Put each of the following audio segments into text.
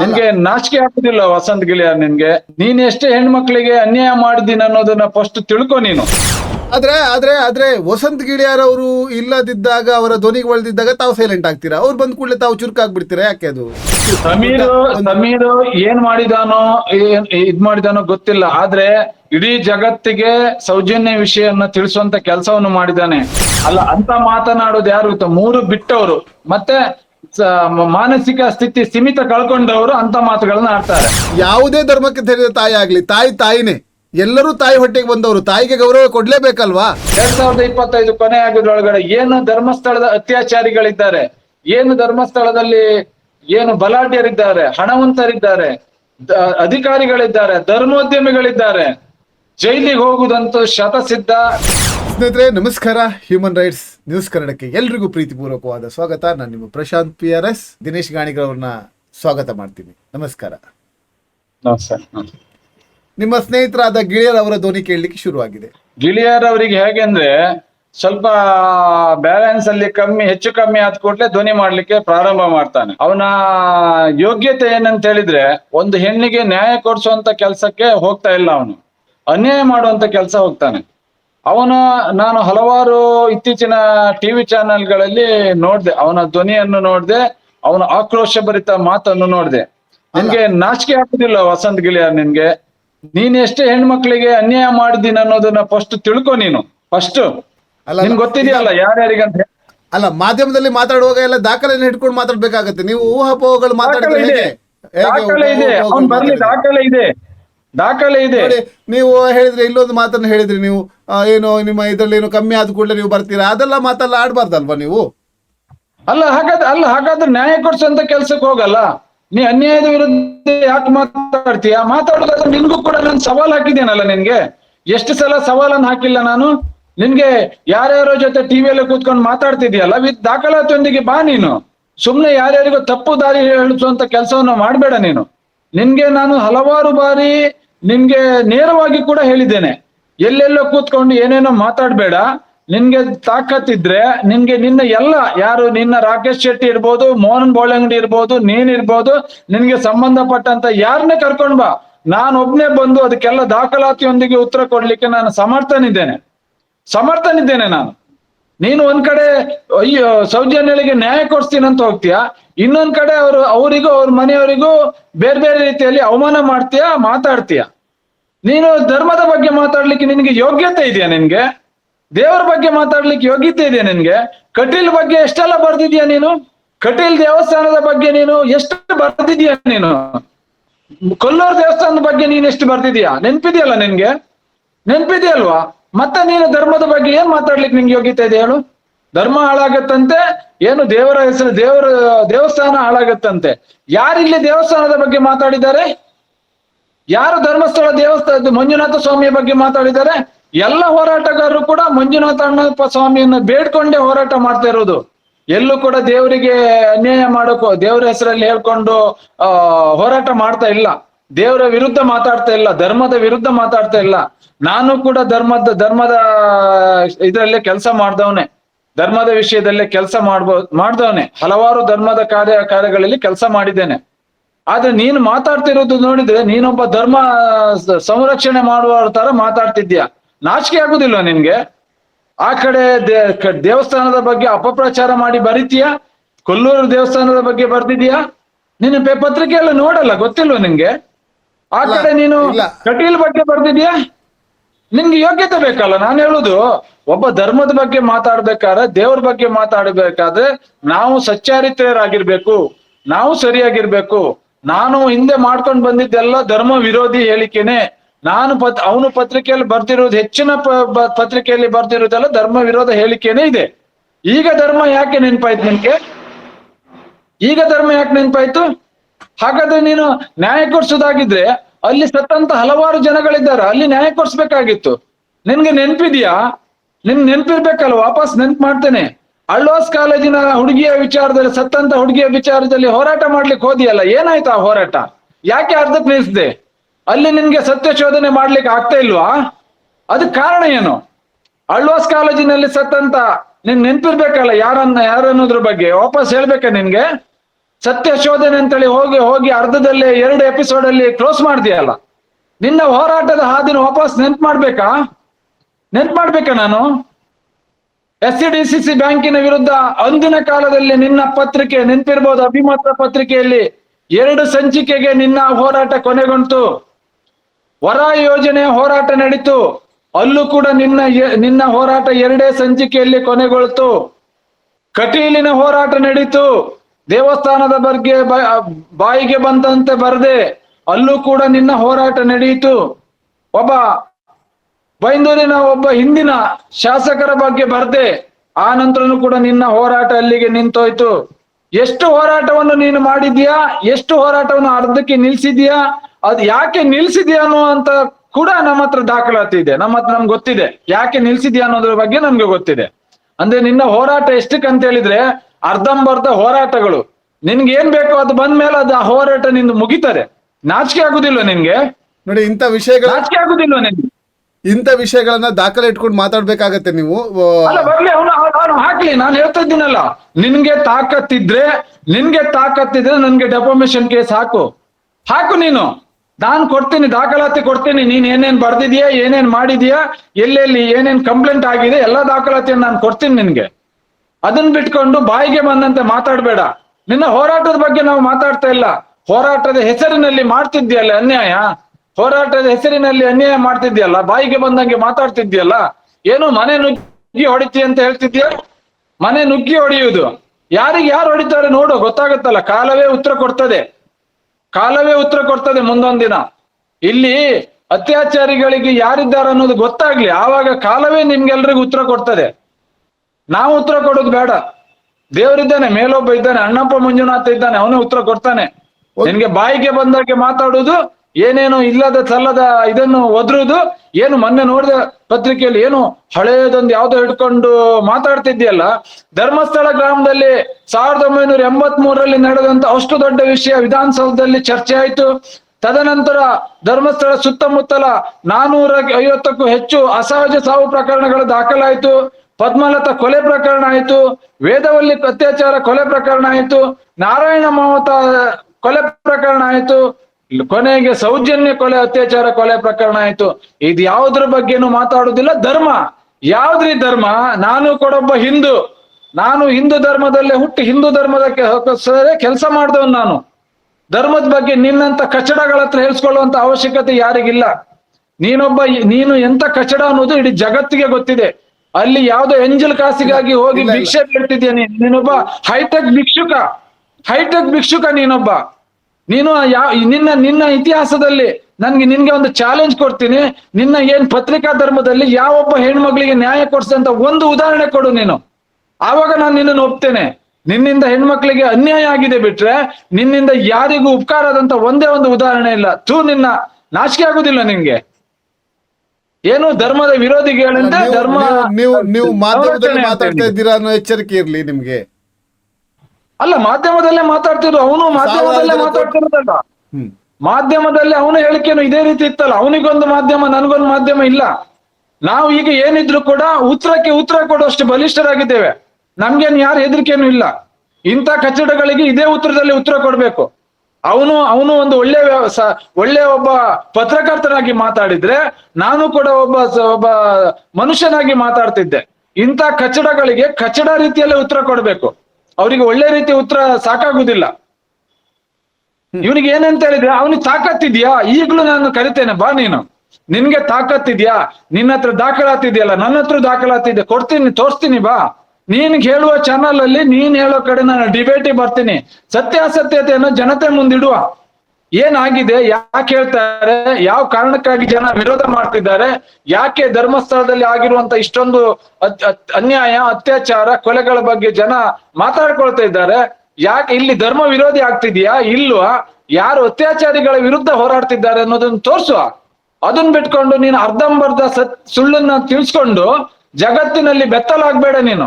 ನಿನ್ಗೆ ನಾಚಿಕೆ ಆಗುದಿಲ್ಲ ವಸಂತ್ ಗಿಳಿಯ ನಿನ್ಗೆ. ನೀನ್ ಎಷ್ಟೇ ಹೆಣ್ಮಕ್ಳಿಗೆ ಅನ್ಯಾಯ ಮಾಡಿದೀನಿ ಅನ್ನೋದನ್ನ ಫಸ್ಟ್ ತಿಳ್ಕೊ ನೀನು. ಆದ್ರೆ ಆದ್ರೆ ಆದ್ರೆ ವಸಂತ್ ಗಿಳಿಯಾರ್ ಅವರು ಇಲ್ಲದಿದ್ದಾಗ ಅವರ ಧ್ವನಿಗೆ ಒಳದಿದ್ದಾಗ ತಾವು ಸೈಲೆಂಟ್ ಆಗ್ತೀರಾ? ಅವ್ರು ಬಂದ ಕೂಡಲೇ ತಾವು ಚುರುಕಾಗ್ಬಿಡ್ತೀರಾ? ಯಾಕೆ ಅದು? ಸಮೀರ್ ಸಮೀರ್ ಏನ್ ಮಾಡಿದಾನೋ ಏನ್ ಇದ್ ಮಾಡಿದಾನೋ ಗೊತ್ತಿಲ್ಲ. ಆದ್ರೆ ಇಡೀ ಜಗತ್ತಿಗೆ ಸೌಜನ್ಯ ವಿಷಯವನ್ನ ತಿಳಿಸುವಂತ ಕೆಲಸವನ್ನು ಮಾಡಿದಾನೆ. ಅಲ್ಲ ಅಂತ ಮಾತನಾಡೋದು ಯಾರು? ಗೊತ್ತಾ? ಮೂರು ಬಿಟ್ಟವರು. ಮತ್ತೆ ಮಾನಸಿಕ ಸ್ಥಿತಿ ಸೀಮಿತ ಕಳ್ಕೊಂಡವರು ಅಂತ ಮಾತುಗಳನ್ನ ಆಡ್ತಾರೆ. ಯಾವುದೇ ಧರ್ಮಕ್ಕೆ ತೆರೆದ ತಾಯಿ ಆಗ್ಲಿ ತಾಯಿ ತಾಯಿನೇ ಎಲ್ಲರೂ ತಾಯಿ ಹೊಟ್ಟೆಗೆ ಬಂದವರು ತಾಯಿಗೆ ಗೌರವ ಕೊಡ್ಲೇಬೇಕಲ್ವಾ? ಎರಡ್ ಸಾವಿರದ ಇಪ್ಪತ್ತೈದು ಕೊನೆ ಆಗಿದ್ರೊಳಗಡೆ ಏನು ಧರ್ಮಸ್ಥಳದ ಅತ್ಯಾಚಾರಿಗಳಿದ್ದಾರೆ ಏನು ಧರ್ಮಸ್ಥಳದಲ್ಲಿ ಏನು ಬಲಾಢ್ಯರಿದ್ದಾರೆ ಹಣವಂತರಿದ್ದಾರೆ ಅಧಿಕಾರಿಗಳಿದ್ದಾರೆ ಧರ್ಮೋದ್ಯಮಿಗಳಿದ್ದಾರೆ ಜೈಲಿಗೆ ಹೋಗುದಂತೂ ಶತಸಿದ್ಧ. ಸ್ನೇಹಿತರೆ ನಮಸ್ಕಾರ ಹ್ಯೂಮನ್ ರೈಟ್ಸ್ ನ್ಯೂಸ್ ಕನ್ನಡಕ್ಕೆ ಎಲ್ರಿಗೂ ಪ್ರೀತಿಪೂರ್ವಕವಾದ ಸ್ವಾಗತ. ನಾನು ನಿಮ್ಮ Prashant P R S Dinesh Ganigar ಅವ್ರನ್ನ ಸ್ವಾಗತ ಮಾಡ್ತೀನಿ. ನಮಸ್ಕಾರ. ನಿಮ್ಮ ಸ್ನೇಹಿತರಾದ ಗಿಳಿಯರ್ ಅವರ ಧ್ವನಿ ಕೇಳಲಿಕ್ಕೆ ಶುರುವಾಗಿದೆ. ಗಿಳಿಯರ್ ಅವರಿಗೆ ಹೇಗೆ ಅಂದ್ರೆ ಸ್ವಲ್ಪ ಬ್ಯಾಲೆನ್ಸ್ ಅಲ್ಲಿ ಕಮ್ಮಿ ಹೆಚ್ಚು ಕಮ್ಮಿ ಆದ ಕೂಡಲೇ ಧ್ವನಿ ಮಾಡ್ಲಿಕ್ಕೆ ಪ್ರಾರಂಭ ಮಾಡ್ತಾನೆ. ಅವನ ಯೋಗ್ಯತೆ ಏನಂತ ಹೇಳಿದ್ರೆ ಒಂದು ಹೆಣ್ಣಿಗೆ ನ್ಯಾಯ ಕೊಡಿಸುವಂತ ಕೆಲಸಕ್ಕೆ ಹೋಗ್ತಾ ಇಲ್ಲ ಅವನು. ಅನ್ಯಾಯ ಮಾಡುವಂತ ಕೆಲಸ ಹೋಗ್ತಾನೆ. ಅವನ ನಾನು ಹಲವಾರು ಇತ್ತೀಚಿನ ಟಿವಿ ಚಾನೆಲ್ಗಳಲ್ಲಿ ನೋಡ್ದೆ ಅವನ ಧ್ವನಿಯನ್ನು ನೋಡ್ದೆ ಅವನ ಆಕ್ರೋಶ ಭರಿತ ಮಾತನ್ನು ನೋಡ್ದೆ. ನಿನ್ಗೆ ನಾಚಿಕೆ ಆಗುದಿಲ್ಲ ವಸಂತ್ ಗಿಳಿಯರ್ ನಿನ್ಗೆ. ನೀನ್ ಎಷ್ಟೇ ಹೆಣ್ಮಕ್ಳಿಗೆ ಅನ್ಯಾಯ ಮಾಡಿದೀನಿ ಅನ್ನೋದನ್ನ ಫಸ್ಟ್ ತಿಳ್ಕೊ ನೀನು ಫಸ್ಟ್ ನಿನ್ ಗೊತ್ತಿದೆಯಲ್ಲ ಯಾರ್ಯಾರಿಗಂತ. ಅಲ್ಲ ಮಾಧ್ಯಮದಲ್ಲಿ ಮಾತಾಡುವಾಗ ಎಲ್ಲ ದಾಖಲೆಯನ್ನು ಹಿಡ್ಕೊಂಡು ಮಾತಾಡ್ಬೇಕಾಗತ್ತೆ. ನೀವು ಊಹಾಪೋಹಗಳು ದಾಖಲೆ ಇದೆ ಅವ್ನ್ ಬರ್ಲಿ ಮಾತಾಡಿದ್ರೆ? ದಾಖಲೆ ಇದೆ. ದಾಖಲೆ ಇದೆ. ನೋಡಿ ನೀವು ಹೇಳಿದ್ರೆ ಇಲ್ಲೊಂದು ಮಾತನ್ನ ಹೇಳಿದ್ರಿ ನೀವು. ಆ, ಏನು ನಿಮ್ಮ ಇದ್ರಲ್ಲಿ ಏನು ಕಮ್ಮಿ ಆದ ಕೂಡಲೇ ನೀವು ಬರ್ತೀರಾ? ಅದೆಲ್ಲ ಮಾತೆಲ್ಲ ಆಡ್ಬಾರ್ದಲ್ವಾ ನೀವು? ಅಲ್ಲ ಹಾಗಾದ್ರೆ ಅಲ್ಲ ಹಾಗಾದ್ರೆ ನ್ಯಾಯ ಕೊಡ್ಸಂತ ಕೆಲ್ಸಕ್ಕೆ ಹೋಗಲ್ಲ. ನೀ ಅನ್ಯಾಯದ ವಿರುದ್ಧ ಯಾಕೆ ಮಾತಾಡ್ತೀಯ? ಮಾತಾಡೋದಾದ್ರೆ ನಿನ್ಗೂ ಕೂಡ ನಾನು ಸವಾಲ್ ಹಾಕಿದ್ದೇನಲ್ಲ ನಿನ್ಗೆ? ಎಷ್ಟು ಸಲ ಸವಾಲನ್ನು ಹಾಕಿಲ್ಲ ನಾನು? ನಿನ್ಗೆ ಯಾರ್ಯಾರ ಜೊತೆ ಟಿವಿಯಲ್ಲಿ ಕೂತ್ಕೊಂಡು ಮಾತಾಡ್ತಿದ್ಯಲ್ಲ ವಿತ್ ದಾಖಲಾತಿಯೊಂದಿಗೆ ಬಾ ನೀನು. ಸುಮ್ನೆ ಯಾರ್ಯಾರಿಗೂ ತಪ್ಪು ದಾರಿ ಹೇಳುವಂತ ಕೆಲಸವನ್ನು ಮಾಡಬೇಡ ನೀನು. ನಿನ್ಗೆ ನಾನು ಹಲವಾರು ಬಾರಿ ನಿನ್ಗೆ ನೇರವಾಗಿ ಕೂಡ ಹೇಳಿದ್ದೇನೆ. ಎಲ್ಲೆಲ್ಲೋ ಕೂತ್ಕೊಂಡು ಏನೇನೋ ಮಾತಾಡ್ಬೇಡ. ನಿನ್ಗೆ ತಾಕತ್ತಿದ್ರೆ, ನಿನ್ಗೆ ನಿನ್ನ ಎಲ್ಲ, ಯಾರು ನಿನ್ನ ರಾಕೇಶ್ ಶೆಟ್ಟಿ ಇರ್ಬೋದು, ಮೋಹನ್ ಬೋಳಂಗಡಿ ಇರ್ಬೋದು, ನೀನ್ ಇರ್ಬೋದು, ನಿನ್ಗೆ ಸಂಬಂಧಪಟ್ಟಂತ ಯಾರನ್ನೇ ಕರ್ಕೊಂಡ್ ಬಾ. ನಾನು ಒಬ್ನೇ ಬಂದು ಅದಕ್ಕೆಲ್ಲ ದಾಖಲಾತಿಯೊಂದಿಗೆ ಉತ್ತರ ಕೊಡ್ಲಿಕ್ಕೆ ನಾನು ಸಮರ್ಥನಿದ್ದೇನೆ. ಸಮರ್ಥನಿದ್ದೇನೆ ನಾನು. ನೀನು ಒಂದ್ ಕಡೆ ಅಯ್ಯೋ ಸೌಜನ್ಯಗಳಿಗೆ ನ್ಯಾಯ ಅಂತ ಹೋಗ್ತೀಯಾ? ಇನ್ನೊಂದ್ ಕಡೆ ಅವರು, ಅವರಿಗೂ, ಅವ್ರ ಮನೆಯವರಿಗೂ ಬೇರೆ ಬೇರೆ ರೀತಿಯಲ್ಲಿ ಅವಮಾನ ಮಾಡ್ತೀಯ, ಮಾತಾಡ್ತೀಯ? ನೀನು ಧರ್ಮದ ಬಗ್ಗೆ ಮಾತಾಡ್ಲಿಕ್ಕೆ ನಿನ್ಗೆ ಯೋಗ್ಯತೆ ಇದೆಯಾ ನಿನ್ಗೆ? ದೇವರ ಬಗ್ಗೆ ಮಾತಾಡ್ಲಿಕ್ಕೆ ಯೋಗ್ಯತೆ ಇದೆಯಾ ನಿನ್ಗೆ? ಕಟೀಲ್ ಬಗ್ಗೆ ಎಷ್ಟೆಲ್ಲ ಬರ್ದಿದ್ಯಾ ನೀನು? ಕಟೀಲ್ ದೇವಸ್ಥಾನದ ಬಗ್ಗೆ ನೀನು ಎಷ್ಟು ಬರ್ದಿದ್ಯಾ ನೀನು? ಕೊಲ್ಲೂರು ದೇವಸ್ಥಾನದ ಬಗ್ಗೆ ನೀನ್ ಎಷ್ಟು ಬರ್ದಿದ್ಯಾ? ನೆನ್ಪಿದೆಯಲ್ಲ ನಿನ್ಗೆ? ನೆನ್ಪಿದ್ಯಲ್ವಾ ಮತ್ತೆ ನೀನು ಧರ್ಮದ ಬಗ್ಗೆ ಏನ್ ಮಾತಾಡ್ಲಿಕ್ಕೆ ನಿಂಗೆ ಯೋಗ್ಯತೆ ಇದೆ ಹೇಳು? ಧರ್ಮ ಹಾಳಾಗತ್ತಂತೆ, ಏನು ದೇವರ ಹೆಸರು, ದೇವರ, ದೇವಸ್ಥಾನ ಹಾಳಾಗತ್ತಂತೆ. ಯಾರಿಲ್ಲಿ ದೇವಸ್ಥಾನದ ಬಗ್ಗೆ ಮಾತಾಡಿದ್ದಾರೆ? ಯಾರು ಧರ್ಮಸ್ಥಳ ದೇವಸ್ಥಾನ ಮಂಜುನಾಥ ಸ್ವಾಮಿಯ ಬಗ್ಗೆ ಮಾತಾಡಿದ್ದಾರೆ? ಎಲ್ಲ ಹೋರಾಟಗಾರರು ಕೂಡ ಮಂಜುನಾಥ ಅಣ್ಣಪ್ಪ ಸ್ವಾಮಿಯನ್ನ ಬೇಡ್ಕೊಂಡೇ ಹೋರಾಟ ಮಾಡ್ತಾ ಇರೋದು. ಎಲ್ಲೂ ಕೂಡ ದೇವರಿಗೆ ಅನ್ಯಾಯ ಮಾಡೋಕೋ, ದೇವರ ಹೆಸರಲ್ಲಿ ಹೇಳ್ಕೊಂಡು ಹೋರಾಟ ಮಾಡ್ತಾ ಇಲ್ಲ. ದೇವರ ವಿರುದ್ಧ ಮಾತಾಡ್ತಾ ಇಲ್ಲ, ಧರ್ಮದ ವಿರುದ್ಧ ಮಾತಾಡ್ತಾ ಇಲ್ಲ. ನಾನು ಕೂಡ ಧರ್ಮದ ಧರ್ಮದ ಇದರಲ್ಲೇ ಕೆಲಸ ಮಾಡ್ದವನೆ. ಧರ್ಮದ ವಿಷಯದಲ್ಲೇ ಕೆಲಸ ಮಾಡ್ಬೋ ಮಾಡ್ದವನೆ. ಹಲವಾರು ಧರ್ಮದ ಕಾರ್ಯ ಕಾರ್ಯಗಳಲ್ಲಿ ಕೆಲಸ ಮಾಡಿದ್ದೇನೆ. ಆದ್ರೆ ನೀನು ಮಾತಾಡ್ತಿರೋದು ನೋಡಿದ್ರೆ ನೀನೊಬ್ಬ ಧರ್ಮ ಸಂರಕ್ಷಣೆ ಮಾಡುವ ತರ ಮಾತಾಡ್ತಿದ್ಯಾ ನಾಚಿಕೆ ಆಗುದಿಲ್ಲ ನಿನ್ಗೆ. ಆ ಕಡೆ ದೇವಸ್ಥಾನದ ಬಗ್ಗೆ ಅಪಪ್ರಚಾರ ಮಾಡಿ ಬರಿತೀಯಾ? ಕೊಲ್ಲೂರು ದೇವಸ್ಥಾನದ ಬಗ್ಗೆ ಬರ್ದಿದ್ಯಾ ನಿನ್ನ ಪತ್ರಿಕೆ ಎಲ್ಲ ನೋಡಲ್ಲ ಗೊತ್ತಿಲ್ವ ನಿಂಗೆ ಆ ಕಡೆ ನೀನು ಕಟೀಲ್ ಬಗ್ಗೆ ಬರ್ದಿದ್ಯಾ ನಿನ್ಗೆ ಯೋಗ್ಯತೆ ಬೇಕಲ್ಲ, ನಾನು ಹೇಳುದು, ಒಬ್ಬ ಧರ್ಮದ ಬಗ್ಗೆ ಮಾತಾಡ್ಬೇಕಾದ್ರೆ, ದೇವ್ರ ಬಗ್ಗೆ ಮಾತಾಡ್ಬೇಕಾದ್ರೆ, ನಾವು ಸಚ್ಚಾರಿತ್ರ್ಯರಾಗಿರ್ಬೇಕು ನಾವು ಸರಿಯಾಗಿರ್ಬೇಕು, ನಾನು ಹಿಂದೆ ಮಾಡ್ಕೊಂಡು ಬಂದಿದ್ದೆಲ್ಲ ಧರ್ಮ ವಿರೋಧಿ ಹೇಳಿಕೆನೆ, ನಾನು ಪತ್, ಅವನು ಪತ್ರಿಕೆಯಲ್ಲಿ ಬರ್ತಿರೋದು ಹೆಚ್ಚಿನ ಪತ್ರಿಕೆಯಲ್ಲಿ ಬರ್ತಿರೋದೆಲ್ಲ ಧರ್ಮ ವಿರೋಧ ಹೇಳಿಕೆನೇ ಇದೆ. ಈಗ ಧರ್ಮ ಯಾಕೆ ನೆನ್ಪಾಯ್ತು ನಿನ್ಗೆ ಈಗ ಧರ್ಮ ಯಾಕೆ ನೆನ್ಪಾಯ್ತು? ಹಾಗಾದ್ರೆ ನೀನು ನ್ಯಾಯ ಕೊಡ್ಸೋದಾಗಿದ್ರೆ ಅಲ್ಲಿ ಸತ್ತಂತ ಹಲವಾರು ಜನಗಳಿದ್ದಾರೆ. ಅಲ್ಲಿ ನ್ಯಾಯ ಕೊಡ್ಸ್ಬೇಕಾಗಿತ್ತು. ನಿನ್ಗೆ ನೆನ್ಪಿದ್ಯಾ? ನಿನ್ ನೆನ್ಪಿರ್ಬೇಕಲ್ಲ ವಾಪಸ್ ನೆನ್ಪ್ ಮಾಡ್ತೇನೆ. ಅಳ್ಳೋಸ್ ಕಾಲೇಜಿನ ಹುಡುಗಿಯ ವಿಚಾರದಲ್ಲಿ, ಸತ್ತಂತ ಹುಡುಗಿಯ ವಿಚಾರದಲ್ಲಿ ಹೋರಾಟ ಮಾಡ್ಲಿಕ್ಕೆ ಹೋದಿಯಲ್ಲ? ಏನಾಯ್ತು ಆ ಹೋರಾಟ? ಯಾಕೆ ಅರ್ಧಕ್ಕೆ ನಿಲ್ಸಿದೆ? ಅಲ್ಲಿ ನಿನ್ಗೆ ಸತ್ಯ ಶೋಧನೆ ಮಾಡ್ಲಿಕ್ಕೆ ಆಗ್ತಾ ಇಲ್ವಾ? ಅದಕ್ಕೆ ಕಾರಣ ಏನು? ಅಳ್ಳೋಸ್ ಕಾಲೇಜಿನಲ್ಲಿ ಸತ್ತಂತ ನಿನ್ ನೆನ್ಪಿರ್ಬೇಕಲ್ಲ ಯಾರನ್ನ ಯಾರನ್ನೋದ್ರ ಬಗ್ಗೆ? ವಾಪಸ್ ಹೇಳ್ಬೇಕಾ ನಿನ್ಗೆ? ಸತ್ಯ ಶೋಧನೆ ಅಂತೇಳಿ ಹೋಗಿ ಹೋಗಿ ಅರ್ಧದಲ್ಲೇ ಎರಡು ಎಪಿಸೋಡ್ ಅಲ್ಲಿ ಕ್ಲೋಸ್ ಮಾಡಿದೆಯಲ್ಲ ನಿನ್ನ ಹೋರಾಟದ ಹಾದಿನ ವಾಪಸ್ ನೆನ್ಪು ಮಾಡ್ಬೇಕಾ? ನೆನ್ಪು ಮಾಡ್ಬೇಕಾ ನಾನು? ಎಸ್ ಡಿ ಸಿ ಸಿ ಬ್ಯಾಂಕಿನ ವಿರುದ್ಧ ಅಂದಿನ ಕಾಲದಲ್ಲಿ ನಿನ್ನ ಪತ್ರಿಕೆ ನೆನ್ಪಿರ್ಬೋದು ಅಭಿಮತ ಪತ್ರಿಕೆಯಲ್ಲಿ ಎರಡು ಸಂಚಿಕೆಗೆ ನಿನ್ನ ಹೋರಾಟ ಕೊನೆಗೊಂತು ವರ ಯೋಜನೆ ಹೋರಾಟ ನಡೀತು. ಅಲ್ಲೂ ಕೂಡ ನಿನ್ನ ನಿನ್ನ ಹೋರಾಟ ಎರಡೇ ಸಂಚಿಕೆಯಲ್ಲಿ ಕೊನೆಗೊಳ್ತು. ಕಟೀಲಿನ ಹೋರಾಟ ನಡೀತು. ದೇವಸ್ಥಾನದ ಬಗ್ಗೆ ಬಾಯಿಗೆ ಬಂದಂತೆ ಬರದೆ ಅಲ್ಲೂ ಕೂಡ ನಿನ್ನ ಹೋರಾಟ ನಡೆಯಿತು. ಒಬ್ಬ ಬೈಂದೂರಿನ ಒಬ್ಬ ಹಿಂದಿನ ಶಾಸಕರ ಬಗ್ಗೆ ಬರ್ದೆ ಆ ನಂತರನೂ ಕೂಡ ನಿನ್ನ ಹೋರಾಟ ಅಲ್ಲಿಗೆ ನಿಂತೋಯ್ತು. ಎಷ್ಟು ಹೋರಾಟವನ್ನು ನೀನು ಮಾಡಿದ್ಯಾ ಎಷ್ಟು ಹೋರಾಟವನ್ನು ಅರ್ಧಕ್ಕೆ ನಿಲ್ಸಿದ್ಯಾ ಅದ್ ಯಾಕೆ ನಿಲ್ಸಿದ್ಯಾ ಅನ್ನುವಂತ ಕೂಡ ನಮ್ಮ ಹತ್ರ ದಾಖಲಾತಿ ಇದೆ. ನಮ್ಮ ಹತ್ರ ನಮ್ಗೆ ಗೊತ್ತಿದೆ. ಯಾಕೆ ನಿಲ್ಸಿದ್ಯಾ ಅನ್ನೋದ್ರ ಬಗ್ಗೆ ನಮ್ಗೆ ಗೊತ್ತಿದೆ. ಅಂದ್ರೆ ನಿನ್ನ ಹೋರಾಟ ಎಷ್ಟಕ್ಕೆ ಅಂತ ಹೇಳಿದ್ರೆ ಅರ್ಧಂಬರ್ಧ ಹೋರಾಟಗಳು. ನಿನ್ಗೆ ಏನ್ ಬೇಕೋ ಅದು ಬಂದ್ಮೇಲೆ ಅದು ಆ ಹೋರಾಟ ನಿಂದು ಮುಗಿತದೆ. ನಾಚಿಕೆ ಆಗುದಿಲ್ಲ ನಿನ್ಗೆ? ನೋಡಿ ಇಂಥ ವಿಷಯಗಳು ನಾಚಿಕೆ ಆಗುದಿಲ್ಲ ನಿನ್ಗೆ? ಇಂಥ ವಿಷಯಗಳನ್ನ ದಾಖಲೆ ಇಟ್ಕೊಂಡು ಮಾತಾಡ್ಬೇಕಾಗತ್ತೆ ನೀವು. ಅಲ್ಲ ಬರ್ಲಿ ಅವನು ಅವನು ಹಾಕ್ಲಿ ನಾನು ಹೇಳ್ತಾ ಇದ್ದೀನಲ್ಲ. ನಿನ್ಗೆ ತಾಕತ್ತಿದ್ರೆ ನಿನ್ಗೆ ತಾಕತ್ತಿದ್ರೆ ನನ್ಗೆ ಡೆಫಾಮೇಶನ್ ಕೇಸ್ ಹಾಕು. ಹಾಕು ನೀನು. ನಾನ್ ಕೊಡ್ತೀನಿ ದಾಖಲಾತಿ ಕೊಡ್ತೀನಿ. ನೀನ್ ಏನೇನ್ ಬರ್ದಿದ್ಯಾ ಏನೇನ್ ಮಾಡಿದ್ಯಾ ಎಲ್ಲೆಲ್ಲಿ ಏನೇನ್ ಕಂಪ್ಲೇಂಟ್ ಆಗಿದೆ ಎಲ್ಲಾ ದಾಖಲಾತಿಯನ್ನು ನಾನು ಕೊಡ್ತೀನಿ ನಿನ್ಗೆ. ಅದನ್ನ ಬಿಟ್ಕೊಂಡು ಬಾಯಿಗೆ ಬಂದಂತೆ ಮಾತಾಡ್ಬೇಡ. ನಿನ್ನ ಹೋರಾಟದ ಬಗ್ಗೆ ನಾವು ಮಾತಾಡ್ತಾ ಇಲ್ಲ. ಹೋರಾಟದ ಹೆಸರಿನಲ್ಲಿ ಮಾಡ್ತಿದ್ಯಲ್ಲ ಅನ್ಯಾಯ? ಹೋರಾಟದ ಹೆಸರಿನಲ್ಲಿ ಅನ್ಯಾಯ ಮಾಡ್ತಿದ್ಯಲ್ಲ ಬಾಯಿಗೆ ಬಂದಂಗೆ ಮಾತಾಡ್ತಿದ್ಯಲ್ಲ ಏನು ಮನೆ ನುಗ್ಗಿ ಹೊಡಿತಿ ಅಂತ ಹೇಳ್ತಿದ್ಯ ಮನೆ ನುಗ್ಗಿ ಹೊಡೆಯುವುದು. ಯಾರಿಗೆ ಯಾರು ಹೊಡಿತಾರೆ ನೋಡು, ಗೊತ್ತಾಗುತ್ತಲ್ಲ. ಕಾಲವೇ ಉತ್ತರ ಕೊಡ್ತದೆ. ಕಾಲವೇ ಉತ್ತರ ಕೊಡ್ತದೆ ಮುಂದೊಂದಿನ ದಿನ. ಇಲ್ಲಿ ಅತ್ಯಾಚಾರಿಗಳಿಗೆ ಯಾರಿದ್ದಾರೆ ಅನ್ನೋದು ಗೊತ್ತಾಗ್ಲಿ. ಆವಾಗ ಕಾಲವೇ ನಿಮ್ಗೆಲ್ರಿಗೂ ಉತ್ತರ ಕೊಡ್ತದೆ. ನಾವು ಉತ್ತರ ಕೊಡೋದು ಬೇಡ. ದೇವರಿದ್ದಾನೆ ಮೇಲೊಬ್ಬ ಇದ್ದಾನೆ ಅಣ್ಣಪ್ಪ ಮಂಜುನಾಥ ಇದ್ದಾನೆ ಅವನೇ ಉತ್ತರ ಕೊಡ್ತಾನೆ. ನಿನ್ಗೆ ಬಾಯಿಗೆ ಬಂದಾಗೆ ಮಾತಾಡುದು ಏನೇನು ಇಲ್ಲದ ಸಲ್ಲದ ಇದನ್ನು ಒದ್ರುದು ಏನು ಮೊನ್ನೆ ನೋಡಿದ ಪತ್ರಿಕೆಯಲ್ಲಿ ಏನು ಹಳೆಯದೊಂದು ಯಾವ್ದೋ ಹಿಡ್ಕೊಂಡು ಮಾತಾಡ್ತಿದ್ಯಲ್ಲ ಧರ್ಮಸ್ಥಳ ಗ್ರಾಮದಲ್ಲಿ ಸಾವಿರದ ಒಂಬೈನೂರ ಎಂಬತ್ ಮೂರರಲ್ಲಿ ನಡೆದಂತ ಅಷ್ಟು ದೊಡ್ಡ ವಿಷಯ ವಿಧಾನಸೌಧದಲ್ಲಿ ಚರ್ಚೆ ಆಯ್ತು. ತದನಂತರ ಧರ್ಮಸ್ಥಳ ಸುತ್ತಮುತ್ತಲ ನಾನೂರ ಐವತ್ತಕ್ಕೂ ಹೆಚ್ಚು ಅಸಹಜ ಸಾವು ಪ್ರಕರಣಗಳು ದಾಖಲಾಯಿತು. ಪದ್ಮಲತಾ ಕೊಲೆ ಪ್ರಕರಣ ಆಯಿತು, ವೇದವಲ್ಲಿ ಅತ್ಯಾಚಾರ ಕೊಲೆ ಪ್ರಕರಣ ಆಯಿತು, ನಾರಾಯಣ ಮಾವತ ಕೊಲೆ ಪ್ರಕರಣ ಆಯಿತು, ಕೊನೆಗೆ ಸೌಜನ್ಯ ಕೊಲೆ ಅತ್ಯಾಚಾರ ಕೊಲೆ ಪ್ರಕರಣ ಆಯಿತು. ಇದು ಯಾವುದ್ರ ಬಗ್ಗೆನೂ ಮಾತಾಡುದಿಲ್ಲ ಧರ್ಮ. ಯಾವ್ದ್ರಿ ಧರ್ಮ? ನಾನು ಕೊಡೊಬ್ಬ ಹಿಂದೂ. ನಾನು ಹಿಂದೂ ಧರ್ಮದಲ್ಲೇ ಹುಟ್ಟಿ ಹಿಂದೂ ಧರ್ಮದ ಕೆಲಸ ಮಾಡಿದವನು ನಾನು. ಧರ್ಮದ ಬಗ್ಗೆ ನಿನ್ನಂತ ಕಚಡಗಳ ಹತ್ರ ಹೇಳ್ಸ್ಕೊಳ್ಳುವಂತ ಅವಶ್ಯಕತೆ ಯಾರಿಗಿಲ್ಲ. ನೀನೊಬ್ಬ, ನೀನು ಎಂತ ಕಚಡ ಅನ್ನೋದು ಇಡೀ ಜಗತ್ತಿಗೆ ಗೊತ್ತಿದೆ. ಅಲ್ಲಿ ಯಾವ್ದೋ ಎಂಜಲ್ ಕಾಸಿಗಾಗಿ ಹೋಗಿ. ಭಿಕ್ಷೆ ಬಿಡ್ತಿದ್ಯಾ ನೀನ್? ನೀನೊಬ್ಬ ಹೈಟೆಕ್ ಭಿಕ್ಷುಕ. ಹೈಟೆಕ್ ಭಿಕ್ಷುಕ ನೀನೊಬ್ಬ. ನೀನು ಯಾವ ನಿನ್ನ ನಿನ್ನ ಇತಿಹಾಸದಲ್ಲಿ ನನ್ಗೆ ನಿನ್ಗೆ ಒಂದು ಚಾಲೆಂಜ್ ಕೊಡ್ತೀನಿ. ನಿನ್ನ ಏನ್ ಪತ್ರಿಕಾ ಧರ್ಮದಲ್ಲಿ ಯಾವೊಬ್ಬ ಹೆಣ್ಮಗಳಿಗೆ ನ್ಯಾಯ ಕೊಡ್ಸಂತ ಒಂದು ಉದಾಹರಣೆ ಕೊಡು ನೀನು. ಆವಾಗ ನಾನು ನಿನ್ನನ್ನು ಒಪ್ತೇನೆ. ನಿನ್ನಿಂದ ಹೆಣ್ಮಕ್ಳಿಗೆ ಅನ್ಯಾಯ ಆಗಿದೆ ಬಿಟ್ರೆ ನಿನ್ನಿಂದ ಯಾರಿಗೂ ಉಪಕಾರ ಆದಂತ ಒಂದೇ ಒಂದು ಉದಾಹರಣೆ ಇಲ್ಲ. ತೂ ನಿನ್ನ ನಾಚಿಕೆ ಆಗುದಿಲ್ಲ ನಿನ್ಗೆ. ಏನು ಧರ್ಮದ ವಿರೋಧಿಗೆ ಹೇಳಂತೆ ಧರ್ಮ ನೀವು- ನೀವು ಮಾಧ್ಯಮದಲ್ಲಿ ಮಾತಾಡ್ತಾ. ಇದ್ದೀರಾ ಅನ್ನೋ ಎಚ್ಚರಿಕೆ ಇರ್ಲಿ ನಿಮ್ಗೆ. ಅಲ್ಲ ಮಾಧ್ಯಮದಲ್ಲೇ ಮಾತಾಡ್ತಿದ್ರು. ಅವನು ಮಾಧ್ಯಮದಲ್ಲೇ ಮಾತಾಡ್ತಿರೋದಲ್ಲ. ಮಾಧ್ಯಮದಲ್ಲಿ ಅವನ ಹೇಳಿಕೆನು ಇದೇ ರೀತಿ ಇತ್ತಲ್ಲ. ಅವನಿಗೊಂದು ಮಾಧ್ಯಮ ನನಗೊಂದು ಮಾಧ್ಯಮ ಇಲ್ಲ. ನಾವು ಈಗ ಏನಿದ್ರು ಕೂಡ ಉತ್ತರಕ್ಕೆ ಉತ್ತರ ಕೊಡುವಷ್ಟು ಬಲಿಷ್ಠರಾಗಿದ್ದೇವೆ. ನಮ್ಗೇನು ಯಾರು ಹೆದರಿಕೆನು ಇಲ್ಲ. ಇಂಥ ಕಚಡಗಳಿಗೆ ಇದೇ ಉತ್ತರದಲ್ಲಿ ಉತ್ತರ ಕೊಡ್ಬೇಕು. ಅವನು ಅವನು ಒಂದು ಒಳ್ಳೆ ವ್ಯವಸ ಒಳ್ಳೆ ಒಬ್ಬ ಪತ್ರಕರ್ತನಾಗಿ ಮಾತಾಡಿದ್ರೆ ನಾನು ಕೂಡ ಒಬ್ಬ ಒಬ್ಬ ಮನುಷ್ಯನಾಗಿ ಮಾತಾಡ್ತಿದ್ದೆ. ಇಂಥ ಕಚಡಗಳಿಗೆ ಕಚಡ ರೀತಿಯಲ್ಲೇ ಉತ್ತರ ಕೊಡ್ಬೇಕು. ಅವರಿಗೆ ಒಳ್ಳೆ ರೀತಿ ಉತ್ತರ ಸಾಕಾಗುದಿಲ್ಲ. ಇವನಿಗೆ ಏನಂತ ಹೇಳಿದ್ರೆ ಅವನಿಗೆ ತಾಕತ್ತಿದ್ಯಾ? ಈಗ್ಲೂ ನಾನು ಕರಿತೇನೆ ಬಾ ನೀನು. ನಿನ್ಗೆ ತಾಕತ್ತಿದ್ಯಾ? ನಿನ್ನ ಹತ್ರ ದಾಖಲಾತಿದ್ಯಲ್ಲ ನನ್ನ ಹತ್ರ ದಾಖಲಾತಿದ್ಯಾ ಕೊಡ್ತೀನಿ ತೋರಿಸ್ತೀನಿ ಬಾ. ನೀನ್ ಹೇಳುವ ಚಾನಲ್ ಅಲ್ಲಿ ನೀನ್ ಹೇಳೋ ಕಡೆ ನಾನು ಡಿಬೇಟಿ ಬರ್ತೀನಿ. ಸತ್ಯಾಸತ್ಯತೆಯನ್ನು ಜನತೆ ಮುಂದಿಡುವ. ಏನಾಗಿದೆ? ಯಾಕೆ ಹೇಳ್ತಾರೆ? ಯಾವ ಕಾರಣಕ್ಕಾಗಿ ಜನ ವಿರೋಧ ಮಾಡ್ತಿದ್ದಾರೆ? ಯಾಕೆ ಧರ್ಮಸ್ಥಳದಲ್ಲಿ ಆಗಿರುವಂತ ಇಷ್ಟೊಂದು ಅನ್ಯಾಯ, ಅತ್ಯಾಚಾರ, ಕೊಲೆಗಳ ಬಗ್ಗೆ ಜನ ಮಾತಾಡ್ಕೊಳ್ತಾ ಇದ್ದಾರೆ? ಯಾಕೆ ಇಲ್ಲಿ ಧರ್ಮ ವಿರೋಧಿ ಆಗ್ತಿದ್ಯಾ? ಇಲ್ವಾ? ಯಾರು ಅತ್ಯಾಚಾರಿಗಳ ವಿರುದ್ಧ ಹೋರಾಡ್ತಿದ್ದಾರೆ ಅನ್ನೋದನ್ನ ತೋರಿಸುವ. ಅದನ್ನ ಬಿಟ್ಕೊಂಡು ನೀನು ಅರ್ಧಂಬರ್ಧ ಸತ್ ಸುಳ್ಳನ್ನ ತಿಳಿಸ್ಕೊಂಡು ಜಗತ್ತಿನಲ್ಲಿ ಬೆತ್ತಲಾಗ್ಬೇಡ ನೀನು.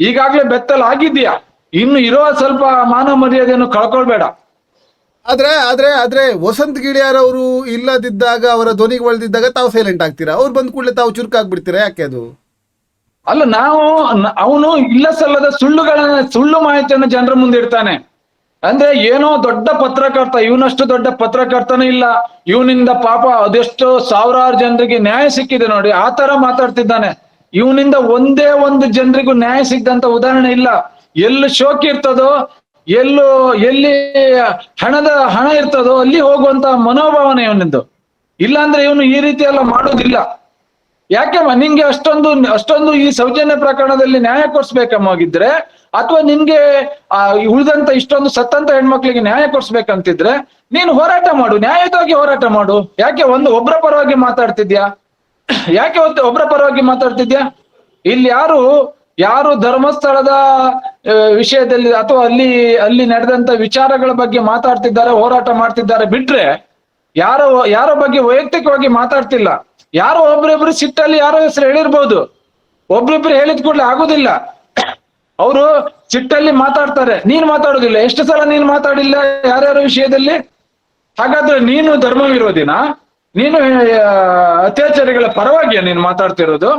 ಈಗಾಗ್ಲೇ ಬೆತ್ತಲಾಗಿದ್ಯಾ ಇನ್ನು ಇರೋ ಸ್ವಲ್ಪ ಮಾನ ಮರ್ಯಾದೆಯನ್ನು ಕಳ್ಕೊಳ್ಬೇಡ. ಆದ್ರೆ ಆದ್ರೆ ಆದ್ರೆ ವಸಂತ್ ಗಿಳಿಯಾರ್ ಅವರು ಇಲ್ಲದಿದ್ದಾಗ ಅವರ ಧ್ವನಿಗೆ ಒಳದಿದ್ದಾಗ ತಾವು ಸೈಲೆಂಟ್ ಆಗ್ತೀರಾ? ಅವ್ರು ಬಂದ ಕೂಡಲೇ ತಾವು ಚುರುಕಾಗ್ಬಿಡ್ತೀರಾ? ಯಾಕೆ ಅದು? ಅಲ್ಲ ನಾವು ಅವನು ಇಲ್ಲ ಸಲ್ಲದ ಸುಳ್ಳುಗಳನ್ನ ಸುಳ್ಳು ಮಾಹಿತಿಯನ್ನು ಜನರ ಮುಂದೆ ಇಡ್ತಾನೆ. ಅಂದ್ರೆ ಏನೋ ದೊಡ್ಡ ಪತ್ರಕರ್ತ ಇವನಷ್ಟು ದೊಡ್ಡ ಪತ್ರಕರ್ತನೇ ಇಲ್ಲ. ಇವನಿಂದ ಪಾಪ ಅದೆಷ್ಟೋ ಸಾವಿರಾರು ಜನರಿಗೆ ನ್ಯಾಯ ಸಿಕ್ಕಿದೆ ನೋಡಿ. ಆ ತರ ಮಾತಾಡ್ತಿದ್ದಾನೆ. ಇವನಿಂದ ಒಂದೇ ಒಂದು ಜನರಿಗೂ ನ್ಯಾಯ ಸಿಗ್ದಂತ ಉದಾಹರಣೆ ಇಲ್ಲ. ಎಲ್ಲಿ ಶೋಕಿ ಇರ್ತದೋ, ಎಲ್ಲೋ, ಎಲ್ಲಿ ಹಣದ ಹಣ ಇರ್ತದೋ, ಅಲ್ಲಿ ಹೋಗುವಂತ ಮನೋಭಾವನೆ ಇವನಿಂದು. ಇಲ್ಲಾಂದ್ರೆ ಇವನು ಈ ರೀತಿ ಎಲ್ಲ ಮಾಡೋದಿಲ್ಲ. ಯಾಕೆಮ್ಮ ನಿಂಗೆ ಅಷ್ಟೊಂದು ಅಷ್ಟೊಂದು ಈ ಸೌಜನ್ಯ ಪ್ರಕರಣದಲ್ಲಿ ನ್ಯಾಯ ಕೊಡ್ಸ್ಬೇಕಮ್ಮಾಗಿದ್ರೆ, ಅಥವಾ ನಿನ್ಗೆ ಆ, ಉಳಿದಂತ ಇಷ್ಟೊಂದು ಸತ್ತಂತ ಹೆಣ್ಮಕ್ಳಿಗೆ ನ್ಯಾಯ ಕೊಡ್ಸ್ಬೇಕಂತಿದ್ರೆ, ನೀನು ಹೋರಾಟ ಮಾಡು, ನ್ಯಾಯಯುತವಾಗಿ ಹೋರಾಟ ಮಾಡು. ಯಾಕೆ? ಒಂದು, ಒಬ್ರ ಪರವಾಗಿ ಮಾತಾಡ್ತಿದ್ಯಾ? ಯಾಕೆ ಒತ್ತೆ ಒಬ್ಬರ ಪರವಾಗಿ ಮಾತಾಡ್ತಿದ್ಯಾ? ಇಲ್ಲಿ ಯಾರು ಯಾರು ಧರ್ಮಸ್ಥಳದ ವಿಷಯದಲ್ಲಿ ಅಥವಾ ಅಲ್ಲಿ ಅಲ್ಲಿ ನಡೆದಂತ ವಿಚಾರಗಳ ಬಗ್ಗೆ ಮಾತಾಡ್ತಿದ್ದಾರೆ, ಹೋರಾಟ ಮಾಡ್ತಿದ್ದಾರೆ ಬಿಟ್ರೆ ಯಾರ ಯಾರ ಬಗ್ಗೆ ವೈಯಕ್ತಿಕವಾಗಿ ಮಾತಾಡ್ತಿಲ್ಲ. ಯಾರೋ ಒಬ್ರಿಬ್ರು ಸಿಟ್ಟಲ್ಲಿ ಯಾರೋ ಹೆಸರು ಹೇಳಿರ್ಬೋದು. ಒಬ್ರಿಬ್ರು ಹೇಳಿದ ಕೂಡಲೇ ಆಗುದಿಲ್ಲ. ಅವರು ಸಿಟ್ಟಲ್ಲಿ ಮಾತಾಡ್ತಾರೆ. ನೀನ್ ಮಾತಾಡೋದಿಲ್ಲ. ಎಷ್ಟು ಸಲ ನೀನ್ ಮಾತಾಡಿಲ್ಲ ಯಾರ್ಯಾರ ವಿಷಯದಲ್ಲಿ? ಹಾಗಾದ್ರೆ ನೀನು ಧರ್ಮ ವಿರೋಧಿನ ನೀನು ಅತ್ಯಾಚಾರಿಗಳ ಪರವಾಗಿ ನೀನು ಮಾತಾಡ್ತಿರೋದು.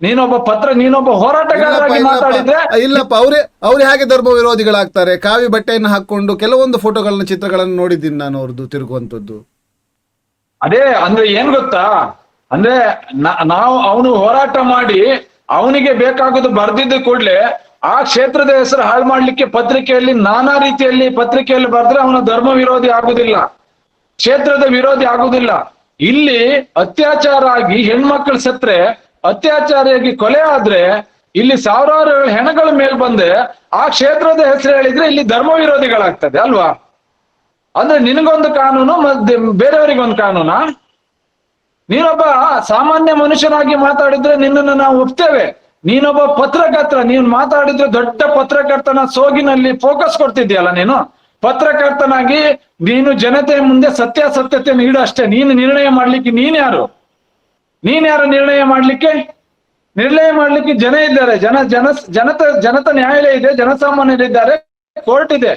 ನೀನೊಬ್ಬ ಪತ್ರ ನೀನೊಬ್ಬ ಹೋರಾಟಗಾರರಾಗಿ ಮಾತಾಡಿದ್ರೆ ಇಲ್ಲಪ್ಪ ಅವರೇ ಅವ್ರೆ ಹೇಗೆ ಧರ್ಮ ವಿರೋಧಿಗಳಾಗ್ತಾರೆ ಕಾವಿ ಬಟ್ಟೆಯನ್ನು ಹಾಕೊಂಡು ಕೆಲವೊಂದು ಫೋಟೋಗಳನ್ನ ಚಿತ್ರಗಳನ್ನು ನೋಡಿದ್ದೀನಿ ನಾನು ಅವ್ರದ್ದು ತಿರುಗುವಂತದ್ದು ಅದೇ ಅಂದ್ರೆ ಏನ್ ಗೊತ್ತಾ? ಅಂದ್ರೆ ನಾವು ಅವನು ಹೋರಾಟ ಮಾಡಿ ಅವನಿಗೆ ಬೇಕಾಗೋದು ಬರ್ದಿದ್ದು ಕೂಡ್ಲೆ ಆ ಕ್ಷೇತ್ರದ ಹೆಸರು ಹಾಳು ಮಾಡ್ಲಿಕ್ಕೆ ಪತ್ರಿಕೆಯಲ್ಲಿ ನಾನಾ ರೀತಿಯಲ್ಲಿ ಪತ್ರಿಕೆಯಲ್ಲಿ ಬರೆದ್ರೆ ಅವನ ಧರ್ಮ ವಿರೋಧಿ ಆಗುದಿಲ್ಲ. ಕ್ಷೇತ್ರದ ವಿರೋಧಿ ಆಗುದಿಲ್ಲ. ಇಲ್ಲಿ ಅತ್ಯಾಚಾರ ಆಗಿ ಹೆಣ್ಮಕ್ಳು ಸತ್ರೆ ಅತ್ಯಾಚಾರಿಯಾಗಿ ಕೊಲೆ ಆದ್ರೆ ಇಲ್ಲಿ ಸಾವಿರಾರು ಹೆಣಗಳ ಮೇಲೆ ಬಂದ್ರೆ ಆ ಕ್ಷೇತ್ರದ ಹೆಸರು ಹೇಳಿದ್ರೆ ಇಲ್ಲಿ ಧರ್ಮ ವಿರೋಧಿಗಳಾಗ್ತದೆ, ಅಲ್ವಾ? ಅಂದ್ರೆ ನಿನಗೊಂದು ಕಾನೂನು ಮತ್ತೆ ಬೇರೆಯವರಿಗೊಂದು ಕಾನೂನಾ? ನೀನೊಬ್ಬ ಸಾಮಾನ್ಯ ಮನುಷ್ಯನಾಗಿ ಮಾತಾಡಿದ್ರೆ ನಿನ್ನನ್ನು ನಾವು ಒಪ್ತೇವೆ. ನೀನೊಬ್ಬ ಪತ್ರಕರ್ತ, ನೀನು ಮಾತಾಡಿದ್ರೆ ದೊಡ್ಡ ಪತ್ರಕರ್ತನ ಸೋಗಿನಲ್ಲಿ ಫೋಕಸ್ ಕೊಡ್ತಿದ್ಯಲ್ಲ ನೀನು? ಪತ್ರಕರ್ತನಾಗಿ ನೀನು ಜನತೆ ಮುಂದೆ ಸತ್ಯಾಸತ್ಯತೆಯನ್ನು ನೀಡು ಅಷ್ಟೇ. ನೀನು ನಿರ್ಣಯ ಮಾಡ್ಲಿಕ್ಕೆ ನೀನ್ ಯಾರು? ನೀನ್ ನಿರ್ಣಯ ಮಾಡ್ಲಿಕ್ಕೆ? ನಿರ್ಣಯ ಮಾಡ್ಲಿಕ್ಕೆ ಜನ ಇದ್ದಾರೆ. ಜನ ಜನ, ಜನತ ಜನತ ನ್ಯಾಯಾಲಯ ಇದೆ, ಜನಸಾಮಾನ್ಯರಿದ್ದಾರೆ, ಕೋರ್ಟ್ ಇದೆ.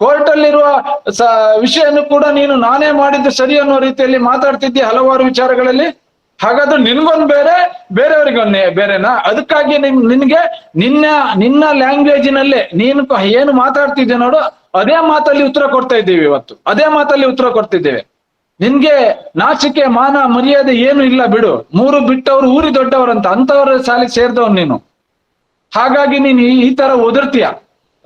ಕೋರ್ಟ್ ಅಲ್ಲಿರುವ ಸ ವಿಷಯನು ಕೂಡ ನೀನು ನಾನೇ ಮಾಡಿದ್ದು ಸರಿ ಅನ್ನೋ ರೀತಿಯಲ್ಲಿ ಮಾತಾಡ್ತಿದ್ದಿ ಹಲವಾರು ವಿಚಾರಗಳಲ್ಲಿ. ಹಾಗಾದ್ರೆ ನಿನ್ಗೊಂದ್ ಬೇರೆ ಬೇರೆಯವ್ರಿಗೊಂದೇ ಬೇರೆನಾ? ಅದಕ್ಕಾಗಿ ನಿಮ್, ನಿನ್ಗೆ ನಿನ್ನ ನಿನ್ನ ಲ್ಯಾಂಗ್ವೇಜಿನಲ್ಲೇ ನೀನು ಏನು ಮಾತಾಡ್ತಿದ್ದೆ ನೋಡು, ಅದೇ ಮಾತಲ್ಲಿ ಉತ್ತರ ಕೊಡ್ತಾ ಇದ್ದೀವಿ ಇವತ್ತು. ಅದೇ ಮಾತಲ್ಲಿ ಉತ್ತರ ಕೊಡ್ತಿದ್ದೇವೆ. ನಿನ್ಗೆ ನಾಚಿಕೆ, ಮಾನ, ಮರ್ಯಾದೆ ಏನು ಇಲ್ಲ ಬಿಡು. ಮೂರು ಬಿಟ್ಟವ್ರು ಊರಿ ದೊಡ್ಡವರಂತ ಅಂತವ್ರ ಸಾಲಿಗೆ ಸೇರಿದವ್ರು ನೀನು. ಹಾಗಾಗಿ ನೀನ್ ಈ- ತರ ಒದರ್ತೀಯ.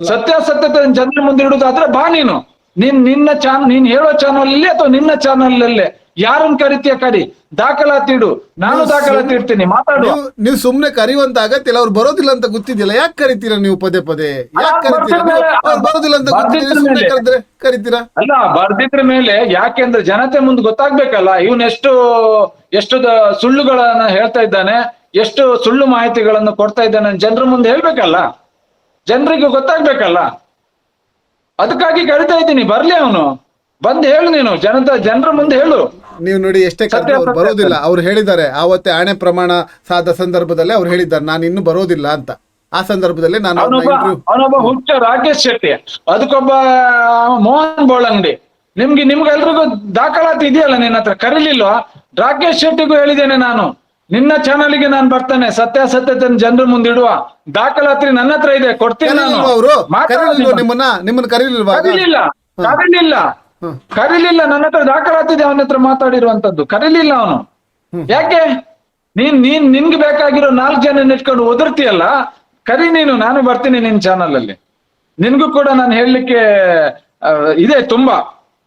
ಸತ್ಯಾಸತ್ಯತೆ ಜನರ ಮುಂದೆ ಇಡುದಾದ್ರೆ ಬಾ ನೀನು. ನಿನ್, ನಿನ್ನ ಚಾನ್, ನೀನ್ ಹೇಳೋ ಚಾನಲ್ ಅಲ್ಲಿ ಅಥವಾ ನಿನ್ನ ಚಾನಲ್ ಅಲ್ಲೇ? ಯಾರನ್ನ ಕರಿತೀಯ ಕರಿ? ದಾಖಲಾತಿ ಇಡು. ನಾನು ದಾಖಲಾತಿ ಇಡ್ತೀನಿ ಮಾತಾಡು ನೀವು ಸುಮ್ನೆ ಕರೆಯುವಂತ ಆಗತ್ತಿಲ್ಲ ಅವ್ರು ಬರೋದಿಲ್ಲ ಅಂತ ಗೊತ್ತಿದ್ದಿಲ್ಲ ಯಾಕೆ ಕರಿತೀರ ನೀವು ಪದೇ ಪದೇ? ಯಾಕೆ ಅಲ್ಲ, ಕರಿತೀರಾ? ಅವ್ರು ಬರೋದಿಲ್ಲ ಅಂತ ಸುಮ್ನೆ ಕರೆದ್ರೆ ಕರಿತೀರಾ? ಅಲ್ಲ ಬರ್ದಿದ್ರ ಮೇಲೆ ಯಾಕೆಂದ್ರೆ ಜನತೆ ಮುಂದೆ ಗೊತ್ತಾಗ್ಬೇಕಲ್ಲ. ಇವನ್ ಎಷ್ಟು ಎಷ್ಟು ಸುಳ್ಳುಗಳನ್ನ ಹೇಳ್ತಾ ಇದ್ದಾನೆ ಎಷ್ಟು ಸುಳ್ಳು ಮಾಹಿತಿಗಳನ್ನು ಕೊಡ್ತಾ ಇದ್ದಾನೆ ಜನರ ಮುಂದೆ ಹೇಳ್ಬೇಕಲ್ಲ. ಜನರಿಗೆ ಗೊತ್ತಾಗ್ಬೇಕಲ್ಲ. ಅದಕ್ಕಾಗಿ ಕರಿತಾ ಇದ್ದೀನಿ. ಬರ್ಲಿ ಅವನು. ಬಂದ್ ಹೇಳು ನೀನು. ಜನತ ಜನರ ಮುಂದೆ ಹೇಳು. ನೀವು ನೋಡಿ ಎಷ್ಟೇ ಅವ್ರು ಬರೋದಿಲ್ಲ. ಅವ್ರು ಹೇಳಿದ್ದಾರೆ ಆವತ್ತೇ ಆಣೆ ಪ್ರಮಾಣ ಸಾದ ಸಂದರ್ಭದಲ್ಲಿ ಅವ್ರು ಹೇಳಿದ್ದಾರೆ ನಾನು ಇನ್ನು ಬರೋದಿಲ್ಲ ಅಂತ. ಆ ಸಂದರ್ಭದಲ್ಲಿ ನಾನು ಅವನೊಬ್ಬ ಹುಚ್ಚ ರಾಕೇಶ್ ಶೆಟ್ಟಿ ಅದಕ್ಕೊಬ್ಬ ಮೋಹನ್ ಬೋಳಂಗಡಿ. ನಿಮ್ಗೆ ನಿಮ್ಗೆಲ್ರಿಗೂ ದಾಖಲಾತಿ ಇದೆಯಲ್ಲ ನಿನ್ನ ಹತ್ರ? ಕರೀಲಿಲ್ವಾ? ರಾಕೇಶ್ ಶೆಟ್ಟಿಗೂ ಹೇಳಿದ್ದೇನೆ ನಾನು. ನಿನ್ನ ಚಾನಲ್ಗೆ ನಾನು ಬರ್ತೇನೆ. ಸತ್ಯಾಸತ್ಯತೆ ಜನರ ಮುಂದಿಡುವ ದಾಖಲಾತಿ ನನ್ನ ಹತ್ರ ಇದೆ. ಕೊಡ್ತೀನಿ? ಕರೀಲಿಲ್ಲ. ಕರೀಲಿಲ್ಲ ನನ್ನ ಹತ್ರ ದಾಖಲಾತಿದೆ ಅವನ ಹತ್ರ ಮಾತಾಡಿರುವಂತದ್ದು. ಕರೀಲಿಲ್ಲ ಅವನು. ಯಾಕೆ? ನೀನ್ ನೀನ್ ನಿನ್ಗೆ ಬೇಕಾಗಿರೋ ನಾಲ್ಕು ಜನ ಇಟ್ಕೊಂಡು ಒದರ್ತಿಯಲ್ಲ? ಕರಿ ನೀನು ನಾನು ಬರ್ತೀನಿ ನಿನ್ ಚಾನಲ್ ಅಲ್ಲಿ. ನಿನ್ಗೂ ಕೂಡ ನಾನು ಹೇಳಲಿಕ್ಕೆ ಇದೆ ತುಂಬಾ.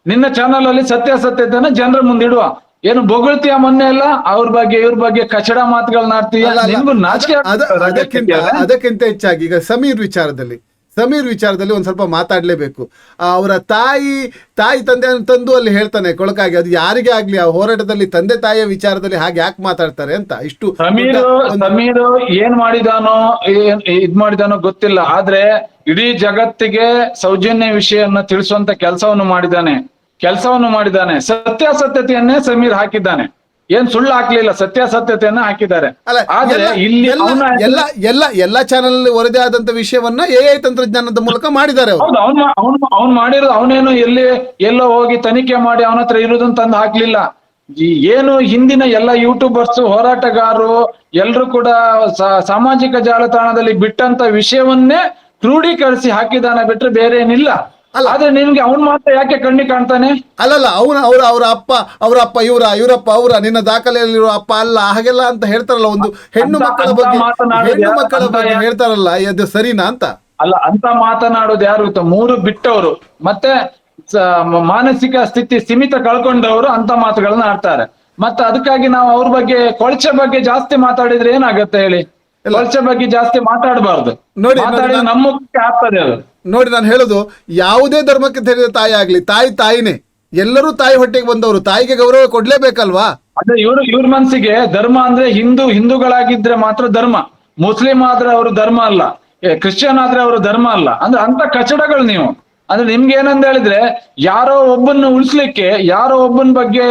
ನಿನ್ನ ಚಾನಲ್ ಅಲ್ಲಿ ಸತ್ಯಾಸತ್ಯತೆನ ಜನರ ಮುಂದಿಡುವ ಇಡುವ. ಏನು ಬೊಗಳ್ತೀಯ ಮೊನ್ನೆ ಎಲ್ಲ? ಅವ್ರ ಬಗ್ಗೆ ಇವ್ರ ಬಗ್ಗೆ ಕಚಡ ಮಾತುಗಳನ್ನ ಆಡ್ತೀಯ ಅಲ್ಲ, ಅಲ್ಲ. ನಿನ್ಗೂ ನಾಚಿಕೆ ಅದಕ್ಕಿಂತ ಹೆಚ್ಚಾಗಿ ಈಗ ಸಮೀರ್ ವಿಚಾರದಲ್ಲಿ. ಸಮೀರ್ ವಿಚಾರದಲ್ಲಿ ಒಂದು ಸ್ವಲ್ಪ ಮಾತಾಡಲೇಬೇಕು. ಅವರ ತಾಯಿ ತಾಯಿ ತಂದೆ ತಂದು ಅಲ್ಲಿ ಹೇಳ್ತಾನೆ ಕೊಳಕಾಗಿ ಅದು ಯಾರಿಗೆ ಆಗ್ಲಿ ಆ ಹೋರಾಟದಲ್ಲಿ ತಂದೆ ತಾಯಿಯ ವಿಚಾರದಲ್ಲಿ ಹಾಗೆ ಯಾಕೆ ಮಾತಾಡ್ತಾರೆ ಅಂತ? ಇಷ್ಟು ಸಮೀರ್ ಸಮೀರ್ ಏನ್ ಮಾಡಿದಾನೋ ಏನ್ ಇದ್ ಮಾಡಿದಾನೋ ಗೊತ್ತಿಲ್ಲ ಆದ್ರೆ ಇಡೀ ಜಗತ್ತಿಗೆ ಸೌಜನ್ಯ ವಿಷಯವನ್ನ ತಿಳಿಸುವಂತ ಕೆಲಸವನ್ನು ಮಾಡಿದ್ದಾನೆ ಕೆಲಸವನ್ನು ಮಾಡಿದ್ದಾನೆ ಸತ್ಯಾಸತ್ಯತೆಯನ್ನೇ ಸಮೀರ್ ಹಾಕಿದ್ದಾನೆ. ಏನ್ ಸುಳ್ಳು ಹಾಕ್ಲಿಲ್ಲ ಸತ್ಯಾಸತ್ಯತೆಯನ್ನ ಹಾಕಿದ್ದಾರೆ. ಆದ್ರೆ ಇಲ್ಲಿ ಎಲ್ಲ ಎಲ್ಲ ಎಲ್ಲ ಚಾನೆಲ್ ವರದಿ ಆದಂತ ವಿಷಯವನ್ನ ಎ ಐ ತಂತ್ರಜ್ಞಾನದ ಮೂಲಕ ಮಾಡಿದ್ದಾರೆ ಅವ್ನು ಮಾಡಿರೋದು ಅವನೇನು ಎಲ್ಲಿ ಎಲ್ಲೋ ಹೋಗಿ ತನಿಖೆ ಮಾಡಿ ಅವನ ಹತ್ರ ಇರೋದನ್ನ ತಂದು ಹಾಕ್ಲಿಲ್ಲ. ಏನು ಹಿಂದಿನ ಎಲ್ಲ ಯೂಟ್ಯೂಬರ್ಸ್ ಹೋರಾಟಗಾರರು ಎಲ್ರು ಕೂಡ ಸಾಮಾಜಿಕ ಜಾಲತಾಣದಲ್ಲಿ ಬಿಟ್ಟಂತ ವಿಷಯವನ್ನೇ ಕ್ರೋಢೀಕರಿಸಿ ಹಾಕಿದಾನ ಬಿಟ್ರೆ ಬೇರೆ ಏನಿಲ್ಲ. ಆದ್ರೆ ನಿಮ್ಗೆ ಅವನ್ ಮಾತ್ರ ಯಾಕೆ ಕಣ್ಣಿ ಕಾಣ್ತಾನೆ? ಅಲ್ಲಲ್ಲ ಅವನ ಅವರ ಅವ್ರ ಅಪ್ಪ ಅವರ ಅಪ್ಪ ಇವರ ಇವರಪ್ಪ ಅವರ ನಿನ್ನ ದಾಖಲೆಯಲ್ಲಿರೋ ಅಪ್ಪ ಅಲ್ಲ ಹಾಗೆಲ್ಲ ಅಂತ ಹೇಳ್ತಾರಲ್ಲ ಒಂದು ಹೆಣ್ಣು ಮಕ್ಕಳ ಬಗ್ಗೆ ಹೆಣ್ಣು ಮಕ್ಕಳ ಬಗ್ಗೆ ಹೇಳ್ತಾರಲ್ಲ ಅದು ಸರಿನಾ ಅಂತ? ಅಲ್ಲ ಅಂತ ಮಾತನಾಡೋದು ಯಾರು? ಗೊತ್ತಾ? ಮೂರು ಬಿಟ್ಟವರು. ಮತ್ತೆ ಮಾನಸಿಕ ಸ್ಥಿತಿ ಸೀಮಿತ ಕಳ್ಕೊಂಡವರು ಅಂತ ಮಾತುಗಳನ್ನ ಆಡ್ತಾರೆ. ಮತ್ತೆ ಅದಕ್ಕಾಗಿ ನಾವು ಅವ್ರ ಬಗ್ಗೆ ಕೊಳಚೆ ಬಗ್ಗೆ ಜಾಸ್ತಿ ಮಾತಾಡಿದ್ರೆ ಏನಾಗುತ್ತೆ ಹೇಳಿ? ಕೊಳಚೆ ಬಗ್ಗೆ ಜಾಸ್ತಿ ಮಾತಾಡಬಾರ್ದು. ನೋಡಿ, ನಮ್ಮ ಮುಖಕ್ಕೆ ಆಗ್ತದೆ ಅದು. ನೋಡಿ ನಾನು ಹೇಳೋದು, ಯಾವುದೇ ಧರ್ಮಕ್ಕೆ ತೆರೆದ ತಾಯಿ ಆಗ್ಲಿ, ತಾಯಿ ತಾಯಿನೇ, ಎಲ್ಲರೂ ತಾಯಿ ಹೊಟ್ಟೆಗೆ ಬಂದವರು, ತಾಯಿಗೆ ಗೌರವ ಕೊಡ್ಲೇಬೇಕಲ್ವಾ? ಅದೇ ಇವ್ರು, ಇವ್ರ ಮನಸ್ಸಿಗೆ ಧರ್ಮ ಅಂದ್ರೆ ಹಿಂದೂ, ಹಿಂದೂಗಳಾಗಿದ್ರೆ ಮಾತ್ರ ಧರ್ಮ. ಮುಸ್ಲಿಂ ಆದ್ರೆ ಅವರು ಧರ್ಮ ಅಲ್ಲ. ಕ್ರಿಶ್ಚಿಯನ್ ಆದ್ರೆ ಅವರು ಧರ್ಮ ಅಲ್ಲ. ಅಂದ್ರೆ ಅಂತ ಕಚಡಗಳು ನೀವು. ಅಂದ್ರೆ ನಿಮ್ಗೆ ಏನಂತ ಹೇಳಿದ್ರೆ, ಯಾರೋ ಒಬ್ಬನ್ನ ಉಳಿಸ್ಲಿಕ್ಕೆ, ಯಾರೋ ಒಬ್ಬನ ಬಗ್ಗೆ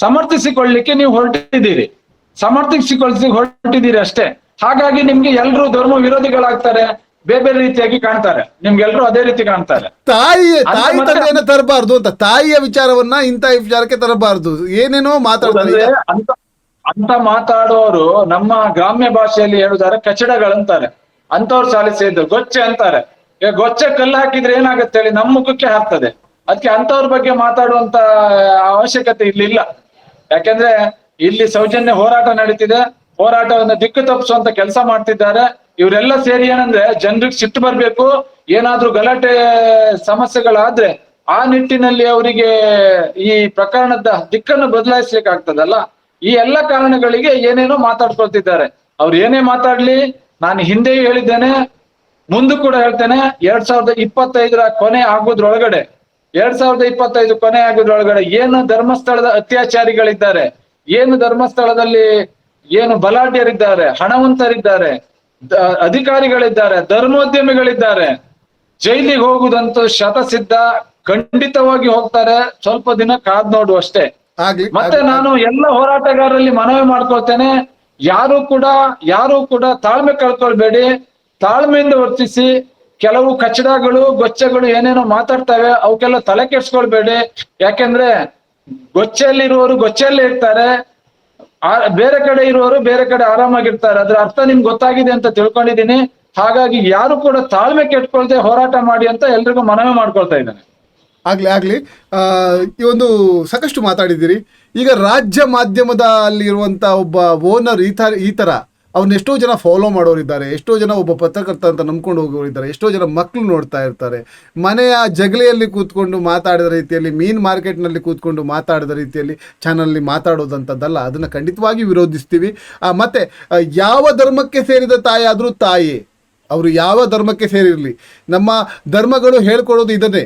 ಸಮರ್ಥಿಸಿಕೊಳ್ಳಲಿಕ್ಕೆ ನೀವು ಹೊರಟಿದ್ದೀರಿ. ಸಮರ್ಥಿಸಿಕೊಳ್ಸಿ ಹೊರಟಿದ್ದೀರಿ ಅಷ್ಟೇ. ಹಾಗಾಗಿ ನಿಮ್ಗೆ ಎಲ್ರು ಧರ್ಮ ವಿರೋಧಿಗಳಾಗ್ತಾರೆ. ಬೇರೆ ಬೇರೆ ರೀತಿಯಾಗಿ ಕಾಣ್ತಾರೆ. ನಿಮ್ಗೆಲ್ರು ಅದೇ ರೀತಿ ಕಾಣ್ತಾರೆ. ತಾಯಿ ತಾಯಿ ತಂದೆಯನ್ನ ತರಬಾರ್ದು ಅಂತ ತಾಯಿಯ ವಿಚಾರವನ್ನ ಇಂತ ವಿಚಾರಕ್ಕೆ ತರಬಾರ್ದು. ಏನೇನೋ ಮಾತಾಡ್ತಾರೆ ಅಂತ ಅಂತ ಮಾತಾಡುವವರು ನಮ್ಮ ಗ್ರಾಮ್ಯ ಭಾಷೆಯಲ್ಲಿ ಹೇಳುದಾರೆ ಕಚಡಗಳಂತಾರೆ ಅಂತವ್ರು ಸಾಲಿಸಿದ್ದು ಗೊಚ್ಚೆ ಅಂತಾರೆ. ಈಗ ಗೊಚ್ಚೆ ಕಲ್ಲು ಹಾಕಿದ್ರೆ ಏನಾಗುತ್ತೆ ಹೇಳಿ ನಮ್ಮ ಮುಖಕ್ಕೆ ಹಾಕ್ತದೆ. ಅದಕ್ಕೆ ಅಂತವ್ರ ಬಗ್ಗೆ ಮಾತಾಡುವಂತ ಅವಶ್ಯಕತೆ ಇಲ್ಲಿ ಇಲ್ಲ. ಯಾಕೆಂದ್ರೆ ಇಲ್ಲಿ ಸೌಜನ್ಯ ಹೋರಾಟ ನಡೀತಿದೆ. ಹೋರಾಟವನ್ನು ದಿಕ್ಕು ತಪ್ಪಿಸುವಂತ ಕೆಲಸ ಮಾಡ್ತಿದ್ದಾರೆ. ಇವರೆಲ್ಲ ಸೇರಿ ಏನಂದ್ರೆ ಜನರಿಗೆ ಸಿಟ್ಟು ಬರ್ಬೇಕು, ಏನಾದ್ರೂ ಗಲಾಟೆ, ಸಮಸ್ಯೆಗಳಾದ್ರೆ ಆ ನಿಟ್ಟಿನಲ್ಲಿ ಅವರಿಗೆ ಈ ಪ್ರಕರಣದ ದಿಕ್ಕನ್ನು ಬದಲಾಯಿಸ್ಲಿಕ್ಕೆ ಆಗ್ತದಲ್ಲ ಈ ಎಲ್ಲ ಕಾರಣಗಳಿಗೆ ಏನೇನೋ ಮಾತಾಡ್ಕೊಳ್ತಿದ್ದಾರೆ. ಅವ್ರು ಏನೇ ಮಾತಾಡ್ಲಿ, ನಾನು ಹಿಂದೆಯೂ ಹೇಳಿದ್ದೇನೆ, ಮುಂದೆ ಕೂಡ ಹೇಳ್ತೇನೆ, ಎರಡ್ ಸಾವಿರದ ಇಪ್ಪತ್ತೈದರ ಕೊನೆ ಆಗೋದ್ರೊಳಗಡೆ, ಎರಡ್ ಸಾವಿರದ ಇಪ್ಪತ್ತೈದು ಕೊನೆ ಆಗೋದ್ರೊಳಗಡೆ ಏನು ಧರ್ಮಸ್ಥಳದ ಅತ್ಯಾಚಾರಿಗಳಿದ್ದಾರೆ, ಏನು ಧರ್ಮಸ್ಥಳದಲ್ಲಿ ಏನು ಬಲಾಢ್ಯರಿದ್ದಾರೆ, ಹಣವಂತರಿದ್ದಾರೆ ಅಧಿಕಾರಿಗಳಿದ್ದಾರೆ ಧರ್ಮೋದ್ಯಮಿಗಳಿದ್ದಾರೆ. ಜೈಲಿಗೆ ಹೋಗುದಂತೂ ಶತಸಿದ್ಧ ಖಂಡಿತವಾಗಿ ಹೋಗ್ತಾರೆ. ಸ್ವಲ್ಪ ದಿನ ಕಾದ್ ನೋಡು ಅಷ್ಟೇ. ಮತ್ತೆ ನಾನು ಎಲ್ಲ ಹೋರಾಟಗಾರರಲ್ಲಿ ಮನವಿ ಮಾಡ್ಕೊಳ್ತೇನೆ. ಯಾರು ಕೂಡ ಯಾರು ಕೂಡ ತಾಳ್ಮೆ ಕಳ್ಕೊಳ್ಬೇಡಿ. ತಾಳ್ಮೆಯಿಂದ ವರ್ತಿಸಿ. ಕೆಲವು ಕಚಡಗಳು ಗೊಚ್ಚೆಗಳು ಏನೇನೋ ಮಾತಾಡ್ತವೆ ಅವಕ್ಕೆಲ್ಲ ತಲೆ ಕೆಡ್ಸ್ಕೊಳ್ಬೇಡಿ. ಯಾಕೆಂದ್ರೆ ಗೊಚ್ಚೆಯಲ್ಲಿರುವವರು ಗೊಚ್ಚೆಯಲ್ಲೇ ಇರ್ತಾರೆ. ಬೇರೆ ಕಡೆ ಇರುವವರು ಬೇರೆ ಕಡೆ ಆರಾಮಾಗಿರ್ತಾರೆ. ಅದ್ರ ಅರ್ಥ ನಿಮ್ಗೆ ಗೊತ್ತಾಗಿದೆ ಅಂತ ತಿಳ್ಕೊಂಡಿದ್ದೀನಿ. ಹಾಗಾಗಿ ಯಾರು ಕೂಡ ತಾಳ್ಮೆ ಕೆಟ್ಕೊಳ್ದೆ ಹೋರಾಟ ಮಾಡಿ ಅಂತ ಎಲ್ರಿಗೂ ಮನವಿ ಮಾಡ್ಕೊಳ್ತಾ ಇದ್ದಾನೆ. ಆಗ್ಲಿ ಆಗ್ಲಿ. ಈ ಒಂದು ಸಾಕಷ್ಟು ಮಾತಾಡಿದ್ದೀರಿ. ಈಗ ರಾಜ್ಯ ಮಾಧ್ಯಮದ ಅಲ್ಲಿರುವಂತ ಒಬ್ಬ ಓನರ್ ಈ ತರ ಈ ತರ ಅವ್ನ ಎಷ್ಟೋ ಜನ ಫಾಲೋ ಮಾಡೋರಿದ್ದಾರೆ ಎಷ್ಟೋ ಜನ ಒಬ್ಬ ಪತ್ರಕರ್ತ ಅಂತ ನಂಬ್ಕೊಂಡು ಹೋಗೋರಿದ್ದಾರೆ ಎಷ್ಟೋ ಜನ ಮಕ್ಕಳು ನೋಡ್ತಾ ಇರ್ತಾರೆ. ಮನೆಯ ಜಗಲಿಯಲ್ಲಿ ಕೂತ್ಕೊಂಡು ಮಾತಾಡಿದ ರೀತಿಯಲ್ಲಿ, ಮೀನ್ ಮಾರ್ಕೆಟ್ನಲ್ಲಿ ಕೂತ್ಕೊಂಡು ಮಾತಾಡಿದ ರೀತಿಯಲ್ಲಿ ಚಾನಲ್ನಲ್ಲಿ ಮಾತಾಡೋದಂಥದ್ದಲ್ಲ, ಅದನ್ನು ಖಂಡಿತವಾಗಿ ವಿರೋಧಿಸ್ತೀವಿ. ಮತ್ತು ಯಾವ ಧರ್ಮಕ್ಕೆ ಸೇರಿದ ತಾಯಿಯಾದರೂ ತಾಯಿ, ಅವರು ಯಾವ ಧರ್ಮಕ್ಕೆ ಸೇರಿರಲಿ? ನಮ್ಮ ಧರ್ಮಗಳು ಹೇಳ್ಕೊಡೋದು ಇದನ್ನೇ.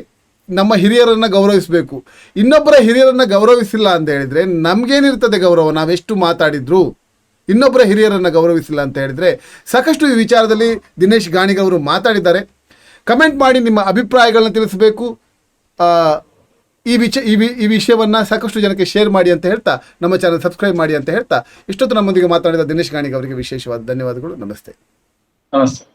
ನಮ್ಮ ಹಿರಿಯರನ್ನು ಗೌರವಿಸಬೇಕು. ಇನ್ನೊಬ್ಬರ ಹಿರಿಯರನ್ನು ಗೌರವಿಸಿಲ್ಲ ಅಂತ ಹೇಳಿದರೆ ನಮಗೇನಿರ್ತದೆ ಗೌರವ? ನಾವೆಷ್ಟು ಮಾತಾಡಿದ್ರು? ಇನ್ನೊಬ್ಬರ ಹಿರಿಯರನ್ನ ಗೌರವಿಸಿಲ್ಲ ಅಂತ ಹೇಳಿದ್ರೆ ಸಾಕಷ್ಟು ಈ ವಿಚಾರದಲ್ಲಿ ದಿನೇಶ್ ಗಾಣಿಗವರು ಮಾತಾಡಿದ್ದಾರೆ. ಕಮೆಂಟ್ ಮಾಡಿ ನಿಮ್ಮ ಅಭಿಪ್ರಾಯಗಳನ್ನ ತಿಳಿಸಬೇಕು. ಈ ವಿಚ, ಈ ವಿ- ಈ ವಿಷಯವನ್ನ ಸಾಕಷ್ಟು ಜನಕ್ಕೆ ಶೇರ್ ಮಾಡಿ ಅಂತ ಹೇಳ್ತಾ, ನಮ್ಮ ಚಾನಲ್ ಸಬ್ಸ್ಕ್ರೈಬ್ ಮಾಡಿ ಅಂತ ಹೇಳ್ತಾ, ಇಷ್ಟೊತ್ತು ನಮ್ಮೊಂದಿಗೆ ಮಾತಾಡಿದ ದಿನೇಶ್ ಗಾಣಿಗ ಅವರಿಗೆ ವಿಶೇಷವಾದ ಧನ್ಯವಾದಗಳು. ನಮಸ್ತೆ. ನಮಸ್ತೆ.